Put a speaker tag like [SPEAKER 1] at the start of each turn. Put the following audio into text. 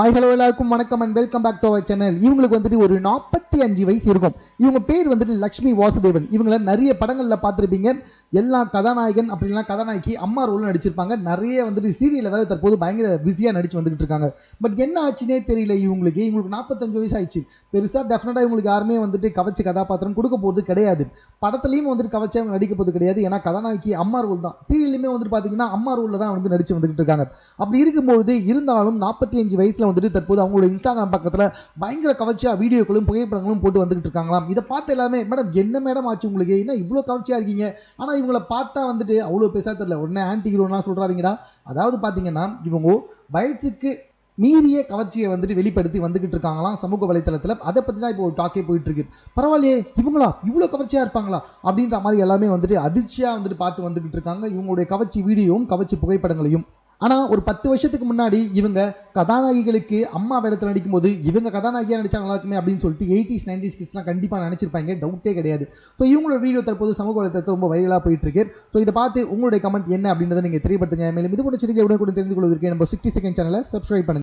[SPEAKER 1] Hi hello எல்லாருக்கும் வணக்கம் and welcome back to our channel இவங்களுக்கு வந்துட்டு ஒரு நாற்பத்தி அஞ்சு வயசு இருக்கும். இவங்க பேர் வந்துட்டு லக்ஷ்மி வாசுதேவன். இவங்கள நிறைய படங்களில் பார்த்துருப்பீங்க. எல்லா கதாநாயகன் அப்படின்னா கதாநாயகி அம்மா ரோல் நடிச்சிருப்பாங்க. நிறைய வந்துட்டு சீரியலில் வேறு தற்போது பயங்கர பிஸியாக நடிச்சு வந்துகிட்டு இருக்காங்க. பட் என்ன ஆச்சுனே தெரியல இவங்களுக்கு. இவங்களுக்கு நாற்பத்தஞ்சு வயசு ஆயிடுச்சு. பெருசாக டெஃபினட்டாக இவங்களுக்கு யாருமே வந்துட்டு கவச்சு கதாபாத்திரம் கொடுக்க போகிறது கிடையாது. படத்துலையும் வந்துட்டு கவச்சு அவங்க நடிக்க போகிறது கிடையாது. ஏன்னா கதாநாயகி அம்மா ரோல் தான். சீரியல்லையுமே வந்துட்டு பார்த்தீங்கன்னா அம்மா ரோலில் தான் வந்து நடிச்சு வந்துகிட்டு இருக்காங்க. அப்படி இருக்கும்போது இருந்தாலும் நாற்பத்தி அஞ்சு வயசில் வந்துட்டு தற்போது அவங்களோட இன்ஸ்டாகிராம் பக்கத்தில் பயங்கர கவர்ச்சியாக வீடியோக்களும் புகைப்படங்களும் போட்டு வந்துகிட்டு இருக்காங்களாம். இதை பார்த்து எல்லாமே மேடம் என்ன மேடம் ஆச்சு உங்களுக்கு? என்ன இவ்வளோ கவர்ச்சியாக இருக்கீங்க? ஆனால் இவங்களை பார்த்தா வந்துட்டு அவ்வளோ பேச தெரியல. உடனே ஆன்டி ஹீரோலாம் சொல்கிறாதீங்கடா அதாவது பார்த்தீங்கன்னா இவங்க வயசுக்கு மீறிய கவர்ச்சியை வந்துட்டு வெளிப்படுத்தி வந்துகிட்டு இருக்காங்களாம் சமூக வலைத்தளத்தில். அதை பற்றி தான் இப்போ ஒரு டாக்கே போயிட்டு இருக்கு பரவாயில்லையே இவங்களா? இவ்வளோ கவர்ச்சியாக இருப்பாங்களா? அப்படின்ற மாதிரி எல்லாமே வந்துட்டு அதிர்ச்சியாக வந்துட்டு பார்த்து வந்துகிட்டு இருக்காங்க. இவங்களுடைய கவர்ச்சி வீடியோவும் கவர்ச்சி புகைப்படங்களையும். ஆனால் ஒரு பத்து வருஷத்துக்கு முன்னாடி இவங்க கதாநாயகிகளுக்கு அம்மா வேடத்தில் நடிக்கும்போது இவங்க கதாநாயகியாக நடிச்சா நல்லா இருக்குமே அப்படின்னு சொல்லிட்டு எயிட்டிஸ் நைன்டிஸ் கிட்ஸ்லாம் கண்டிப்பாக நினச்சிருப்பாங்க. டவுட்டே கிடையாது. ஸோ இவங்களோட வீடியோ தற்போது சமூக வலைத்தளத்தில் ரொம்ப வைரலாக போயிட்டு இருக்கு ஸோ இதை பார்த்து உங்களுடைய கமெண்ட் என்ன அப்படின்றத நீங்கள் தெரியப்படுத்துங்க. மேலும் இது கூட சிறிய உடனே கூட தெரிந்து கொள்வதற்கு நம்ம சிக்ஸ்டி செகண்ட் சேனலை சப்ஸ்கிரைப் பண்ணுங்க.